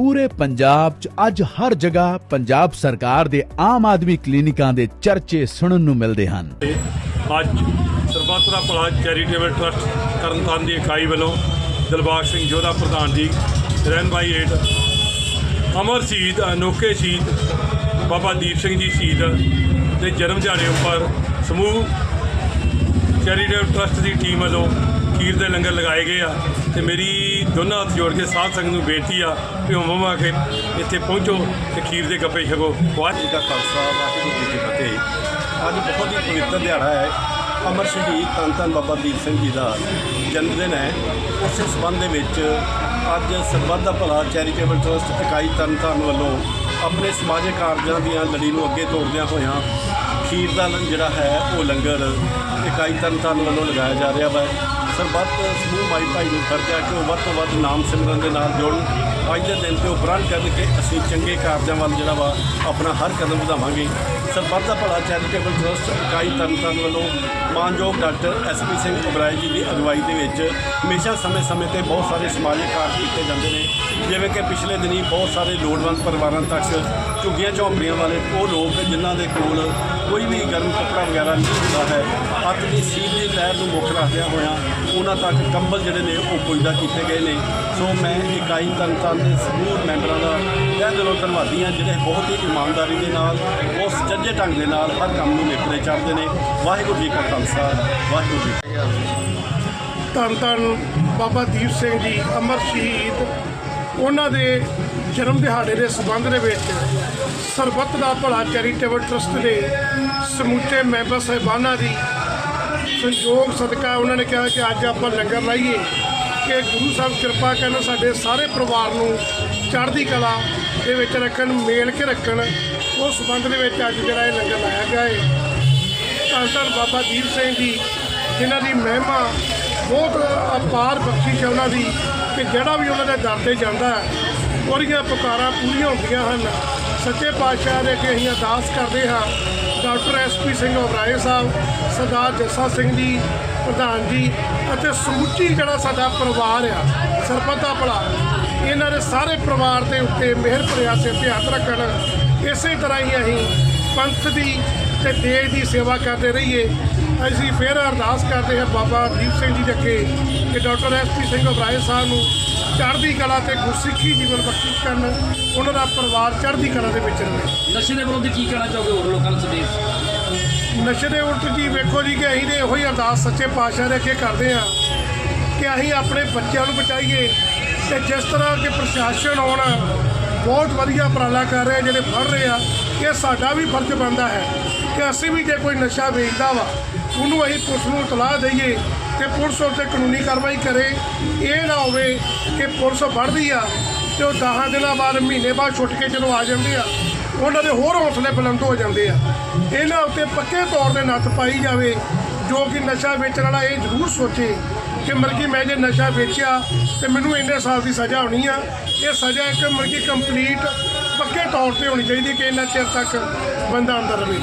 ਪੂਰੇ ਪੰਜਾਬ 'ਚ ਅੱਜ ਹਰ ਜਗ੍ਹਾ ਪੰਜਾਬ ਸਰਕਾਰ ਦੇ ਆਮ ਆਦਮੀ ਕਲੀਨਿਕਾਂ ਦੇ ਚਰਚੇ ਸੁਣਨ ਨੂੰ ਮਿਲਦੇ ਹਨ। ਅੱਜ ਸਰਬੱਤਰਾ ਭਲਾ ਚੈਰੀਟੇਬਲ ਟਰਸਟ ਤਰਨਤਾਰਨ ਦੀ ਇਕਾਈ ਵੱਲੋਂ ਦਿਲਬਾਗ ਸਿੰਘ ਜੋਧਾ ਪ੍ਰਧਾਨ ਜੀ ਰਹਿਨ ਬਾਈ 8 ਅਮਰ ਸ਼ਹੀਦ, ਅਨੋਖੇ ਸ਼ਹੀਦ ਬਾਬਾ ਦੀਪ ਸਿੰਘ ਜੀ ਸ਼ਹੀਦ ਦੇ ਜਨਮ ਦਿਹਾੜੇ ਉੱਪਰ ਸਮੂਹ ਚੈਰੀਟੇਬਲ ਟਰਸਟ ਦੀ ਟੀਮ ਵੱਲੋਂ ਖੀਰ ਦੇ ਲੰਗਰ ਲਗਾਏ ਗਏ ਆ ਤੇ ਮੇਰੀ ਦੋਨਾਂ ਹੱਥ ਜੋੜ ਕੇ ਸਾਧ ਸੰਗਤ ਨੂੰ ਬੇਨਤੀ ਆ ਕਿ ਹੋਮਮ ਆ ਕੇ ਇੱਥੇ ਪਹੁੰਚੋ ਤੇ ਖੀਰ ਦੇ ਗੱਪੇ ਛਕੋ। ਵਾਹਿਗੁਰੂ ਜੀ ਦਾ ਖਾਲਸਾ, ਵਾਹਿਗੁਰੂ ਜੀ ਕੀ ਫਤਿਹ। ਅੱਜ ਬਹੁਤ ਹੀ ਪਵਿੱਤਰ ਦਿਹਾੜਾ ਹੈ। ਅਮਰ ਸ਼ਹੀਦ ਧੰਨ ਧੰਨ ਬਾਬਾ ਦੀਪ ਸਿੰਘ ਜੀ ਦਾ ਜਨਮ ਦਿਨ ਹੈ। ਉਸੇ ਸਬੰਧ ਦੇ ਵਿੱਚ ਅੱਜ ਸਰਬੱਤ ਦਾ ਭਲਾ ਚੈਰੀਟੇਬਲ ਟਰਸਟ ਇਕਾਈ ਤਰਨਤਾਰਨ ਵੱਲੋਂ ਆਪਣੇ ਸਮਾਜਿਕ ਕਾਰਜਾਂ ਦੀਆਂ ਲੜੀ ਨੂੰ ਅੱਗੇ ਤੋਰਦਿਆਂ ਹੋਇਆਂ ਖੀਰ ਦਾ ਜਿਹੜਾ ਹੈ, ਉਹ ਲੰਗਰ ਇਕਾਈ ਤਰਨਤਾਰਨ ਵੱਲੋਂ ਲਗਾਇਆ ਜਾ ਰਿਹਾ ਵਾ। ਸਰਬੱਤ ਸਮੂਹ ਮਾਈ ਭਾਈ ਨੂੰ ਫਰਜ਼ ਹੈ ਕਿ ਉਹ ਵੱਧ ਤੋਂ ਵੱਧ ਨਾਮ ਸਿਮਰਨ ਦੇ ਨਾਲ ਜੋੜਨ। ਅੱਜ ਦੇ ਦਿਨ ਤੇ ਉਹ ਪ੍ਰਣ ਕਰਨ ਕਿ ਅਸੀਂ ਚੰਗੇ ਕਾਰਜਾਂ ਵੱਲ ਜਿਹੜਾ ਵਾ ਆਪਣਾ ਹਰ ਕਦਮ ਵਧਾਵਾਂਗੇ। ਸਰਬੱਤ ਦਾ ਭਲਾ ਚੈਰੀਟੇਬਲ ਟਰਸਟ ਇਕਾਈ ਤਰਨਤਾਰਨ ਵੱਲੋਂ ਮਾਨਯੋਗ ਡਾਕਟਰ ਐਸਪੀ ਸਿੰਘ ਉਬਰਾਏ ਜੀ ਦੀ ਅਗਵਾਈ ਦੇ ਵਿੱਚ ਹਮੇਸ਼ਾ ਸਮੇਂ-ਸਮੇਂ ਤੇ ਬਹੁਤ ਸਾਰੇ ਸਮਾਜਿਕ ਕਾਰਜ ਕੀਤੇ ਜਾਂਦੇ ਨੇ। ਜਿਵੇਂ ਕਿ ਪਿਛਲੇ ਦਿਨੀ ਬਹੁਤ ਸਾਰੇ ਲੋੜਵੰਦ ਪਰਿਵਾਰਾਂ ਤੱਕ ਝੁੱਗੀਆਂ ਝੌਂਪੜੀਆਂ ਵਾਲੇ ਉਹ ਲੋਕ ਜਿਨ੍ਹਾਂ ਦੇ ਕੋਲ ਕੋਈ ਵੀ ਗਰਮ ਕੱਪੜਾ ਵਗੈਰਾ ਨਹੀਂ ਹੁੰਦਾ ਹੈ ਅੱਤ ਦੀ ਸੀਲ ਲਹਿਰ ਨੂੰ ਮੁੱਖ ਰੱਖਦਿਆਂ ਹੋਇਆਂ ਉਹਨਾਂ ਤੱਕ ਕੰਬਲ ਜਿਹੜੇ ਨੇ ਉਹ ਪੁੱਜਦਾ ਕੀਤੇ ਗਏ ਨੇ। ਸੋ ਮੈਂ ਇਕਾਈ ਤਨਤਨ ਦੇ ਸਮੂਹ ਮੈਂਬਰਾਂ ਦਾ ਤਹਿ ਦਿਲੋਂ ਧੰਨਵਾਦੀ ਹਾਂ, ਜਿਹੜੇ ਬਹੁਤ ਹੀ ਇਮਾਨਦਾਰੀ ਦੇ ਨਾਲ ਉਸ ਜੱਜੇ ਢੰਗ ਦੇ ਨਾਲ ਹਰ ਕੰਮ ਨੂੰ ਨਿਪਰੇ ਚੜ੍ਹਦੇ ਨੇ। ਵਾਹਿਗੁਰੂ ਜੀ ਕਾ ਖਾਲਸਾ, ਵਾਹਿਗੁਰੂ ਜੀ ਕੀ ਫਤਿਹ। ਬਾਬਾ ਦੀਪ ਸਿੰਘ ਜੀ, ਅਮਰ ਸ਼ਹੀਦ, ਉਹਨਾਂ ਦੇ ਜਨਮ ਦਿਹਾੜੇ ਦੇ ਸਬੰਧ ਦੇ ਵਿੱਚ ਸਰਬੱਤ ਦਾ ਭਲਾ ਚੈਰੀਟੇਬਲ ਟਰਸਟ ਦੇ ਸਮੁੱਚੇ ਮੈਂਬਰ ਸਹਿਬਾਨਾਂ ਦੀ ਸੰਯੋਗ ਸਦਕਾ ਉਹਨਾਂ ਨੇ ਕਿਹਾ ਕਿ ਅੱਜ ਆਪਾਂ ਲੰਗਰ ਲਾਈਏ। ਕਿ ਗੁਰੂ ਸਾਹਿਬ ਕਿਰਪਾ ਕਰਨ ਸਾਡੇ ਸਾਰੇ ਪਰਿਵਾਰ ਨੂੰ ਚੜ੍ਹਦੀ ਕਲਾ ਦੇ ਵਿੱਚ ਰੱਖਣ, ਮੇਲ ਕੇ ਰੱਖਣ। ਉਸ ਸੰਬੰਧ ਦੇ ਵਿੱਚ ਅੱਜ ਜਿਹੜਾ ਇਹ ਲੰਗਰ ਲਾਇਆ ਗਿਆ ਹੈ ਧੰਨ ਧੰਨ ਬਾਬਾ ਦੀਪ ਸਿੰਘ ਜੀ, ਜਿਨ੍ਹਾਂ ਦੀ ਮਹਿਮਾ ਬਹੁਤ ਅਪਾਰ ਬਖਸ਼ਿਸ਼ ਹੈ ਉਹਨਾਂ ਦੀ, ਕਿ ਜਿਹੜਾ ਵੀ ਉਹਨਾਂ ਦੇ ਦਰ ਤੇ ਜਾਂਦਾ ਹੈ, ਉਹਦੀਆਂ ਪੁਕਾਰਾਂ ਪੂਰੀਆਂ ਹੁੰਦੀਆਂ ਹਨ। ਸੱਚੇ ਪਾਤਸ਼ਾਹ ਦੇ ਅੱਗੇ ਅਸੀਂ ਅਰਦਾਸ ਕਰਦੇ ਹਾਂ। ਡਾਕਟਰ ਐਸਪੀ ਸਿੰਘ ਉਬਰਾਏ ਸਾਹਿਬ, ਸਰਦਾਰ ਜੱਸਾ ਸਿੰਘ ਜੀ, ਪ੍ਰਧਾਨ ਜੀ ਅਤੇ ਸਮੁੱਚੀ ਜਿਹੜਾ ਸਾਡਾ ਪਰਿਵਾਰ ਆ, ਸਰਬੱਤਾ ਭਲਾ, ਇਹਨਾਂ ਦੇ ਸਾਰੇ ਪਰਿਵਾਰ ਦੇ ਉੱਤੇ ਮਿਹਰ ਭਰਿਆ ਸਿਰ ਤੇ ਹੱਥ ਰੱਖਣ, ਇਸੇ ਤਰ੍ਹਾਂ ਹੀ ਅਸੀਂ ਪੰਥ ਦੀ ਤੇ ਦੇਸ਼ ਦੀ ਸੇਵਾ ਕਰਦੇ ਰਹੀਏ। ਅਸੀਂ ਫਿਰ ਅਰਦਾਸ ਕਰਦੇ ਹਾਂ ਬਾਬਾ ਦੀਪ ਸਿੰਘ ਜੀ ਦੇ ਅੱਗੇ ਕਿ ਡਾਕਟਰ ਐਸਪੀ ਸਿੰਘ ਉਬਰਾਏ ਸਾਹਿਬ ਨੂੰ ਚੜ੍ਹਦੀ ਕਲਾ ਤੇ ਗੁਰਸਿੱਖੀ ਜੀਵਨ ਬਖਸ਼ਿਸ਼ ਕਰਨ ਉਹਨਾਂ ਦਾ ਪਰਿਵਾਰ ਚੜ੍ਹਦੀ ਕਲਾ ਦੇ ਵਿੱਚ ਰਹੇ। ਨਸ਼ੇ ਦੇ ਵਿਰੁੱਧ ਕੀ ਕਹਿਣਾ ਚਾਹੋਗੇ ਹੋਰ ਲੋਕਾਂ ਨੂੰ ਸੰਦੇਸ਼? ਨਸ਼ੇ ਦੇ ਉਲਟ ਜੀ ਵੇਖੋ ਜੀ ਕਿ ਅਸੀਂ ਤੇ ਇਹੋ ਹੀ ਅਰਦਾਸ ਸੱਚੇ ਪਾਤਸ਼ਾਹ ਦੇ ਅੱਗੇ ਕਰਦੇ ਹਾਂ ਕਿ ਅਸੀਂ ਆਪਣੇ ਬੱਚਿਆਂ ਨੂੰ ਬਚਾਈਏ ਤੇ ਜਿਸ ਤਰ੍ਹਾਂ ਕਿ ਪ੍ਰਸ਼ਾਸਨ ਹੁਣ ਬਹੁਤ ਵਧੀਆ ਉਪਰਾਲਾ ਕਰ ਰਿਹਾ ਜਿਹੜੇ ਫੜ ਰਹੇ ਆ ਇਹ ਸਾਡਾ ਵੀ ਫਰਜ਼ ਬਣਦਾ ਹੈ ਕਿ ਅਸੀਂ ਵੀ ਜੇ ਕੋਈ ਨਸ਼ਾ ਵੇਚਦਾ ਵਾ, ਉਹਨੂੰ ਅਸੀਂ ਪੁਲਿਸ ਨੂੰ ਇਤਲਾਹ ਦਈਏ ਤੇ ਪੁਲਿਸ ਉੱਤੇ ਕਾਨੂੰਨੀ ਕਾਰਵਾਈ ਕਰੇ। ਇਹ ਨਾ ਹੋਵੇ ਕਿ ਪੁਲਿਸ ਫੜਦੀ ਆ ਤੇ ਉਹ 10 ਦਿਨਾਂ ਬਾਅਦ, ਮਹੀਨੇ ਬਾਅਦ ਛੁੱਟ ਕੇ ਜਦੋਂ ਆ ਜਾਂਦੇ ਆ, ਉਹਨਾਂ ਦੇ ਹੋਰ ਹੌਸਲੇ ਬੁਲੰਦ ਹੋ ਜਾਂਦੇ ਆ। ਇਹਨਾਂ ਉੱਤੇ ਪੱਕੇ ਤੌਰ ਤੇ ਨੱਥ ਪਾਈ ਜਾਵੇ, ਜੋ ਕਿ ਨਸ਼ਾ ਵੇਚਣ ਵਾਲਾ ਇਹ ਜ਼ਰੂਰ ਸੋਚੇ ਕਿ ਮਰਗੀ ਮੈਂ ਜੇ ਨਸ਼ਾ ਵੇਚਿਆ ਤੇ ਮੈਨੂੰ ਇੰਨੇ ਸਾਲ ਦੀ ਸਜ਼ਾ ਹੋਣੀ ਆ। ਇਹ ਸਜ਼ਾ ਇੱਕ ਮਰਗੀ ਕੰਪਲੀਟ ਪੱਕੇ ਤੌਰ ਤੇ ਹੋਣੀ ਚਾਹੀਦੀ ਕਿ ਇੰਨਾ ਚਿਰ ਤੱਕ ਬੰਦਾ ਅੰਦਰ ਰਹੇ।